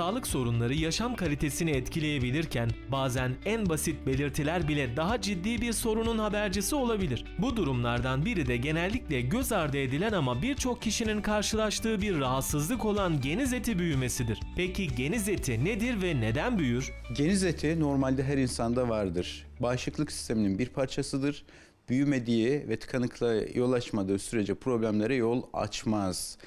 sağlık sorunları yaşam kalitesini etkileyebilirken bazen en basit belirtiler bile daha ciddi bir sorunun habercisi olabilir. Bu durumlardan biri de genellikle göz ardı edilen ama birçok kişinin karşılaştığı bir rahatsızlık olan geniz eti büyümesidir. Peki geniz eti nedir ve neden büyür? Geniz eti normalde her insanda vardır. Bağışıklık sisteminin bir parçasıdır. Büyümediği ve tıkanıklığa yol açmadığı sürece problemlere yol açmaz.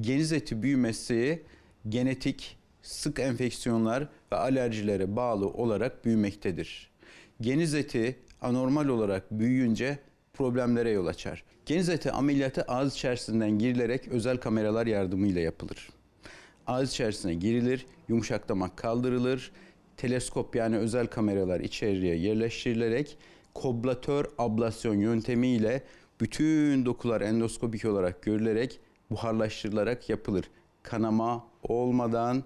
Geniz eti büyümesi genetik, sık enfeksiyonlar ve alerjilere bağlı olarak büyümektedir. Geniz eti anormal olarak büyüyünce problemlere yol açar. Geniz eti ameliyatı ağız içerisinden girilerek özel kameralar yardımıyla yapılır. Ağız içerisine girilir, yumuşak damak kaldırılır, teleskop yani özel kameralar içeriye yerleştirilerek koblatör ablasyon yöntemiyle bütün dokular endoskopik olarak görülerek buharlaştırılarak yapılır. Kanama olmadan,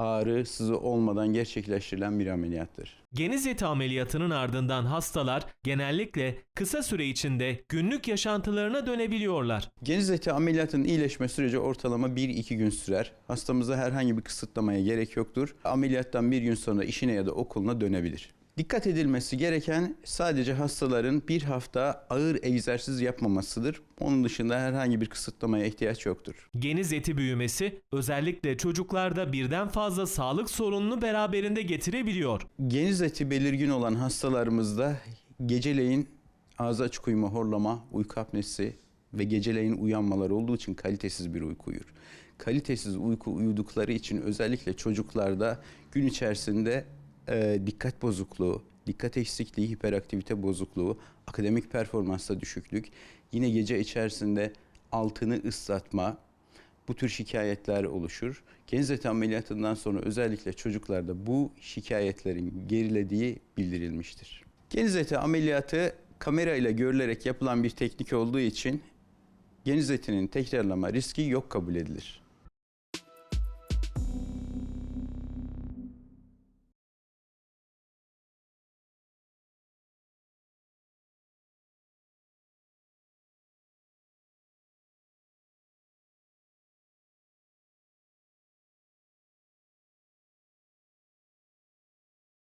ağrı, sızı olmadan gerçekleştirilen bir ameliyattır. Geniz eti ameliyatının ardından hastalar genellikle kısa süre içinde günlük yaşantılarına dönebiliyorlar. Geniz eti ameliyatının iyileşme süreci ortalama 1-2 gün sürer. Hastamıza herhangi bir kısıtlamaya gerek yoktur. Ameliyattan bir gün sonra işine ya da okuluna dönebilir. Dikkat edilmesi gereken sadece hastaların bir hafta ağır egzersiz yapmamasıdır. Onun dışında herhangi bir kısıtlamaya ihtiyaç yoktur. Geniz eti büyümesi özellikle çocuklarda birden fazla sağlık sorununu beraberinde getirebiliyor. Geniz eti belirgin olan hastalarımızda geceleyin ağzı açık uyuma, horlama, uyku apnesi ve geceleyin uyanmalar olduğu için kalitesiz bir uyku uyur. Kalitesiz uyku uyudukları için özellikle çocuklarda gün içerisinde e, dikkat bozukluğu, dikkat eksikliği, hiperaktivite bozukluğu, akademik performansta düşüklük, yine gece içerisinde altını ıslatma, bu tür şikayetler oluşur. Geniz eti ameliyatından sonra özellikle çocuklarda bu şikayetlerin gerilediği bildirilmiştir. Geniz eti ameliyatı kamera ile görülerek yapılan bir teknik olduğu için geniz etinin tekrarlama riski yok kabul edilir.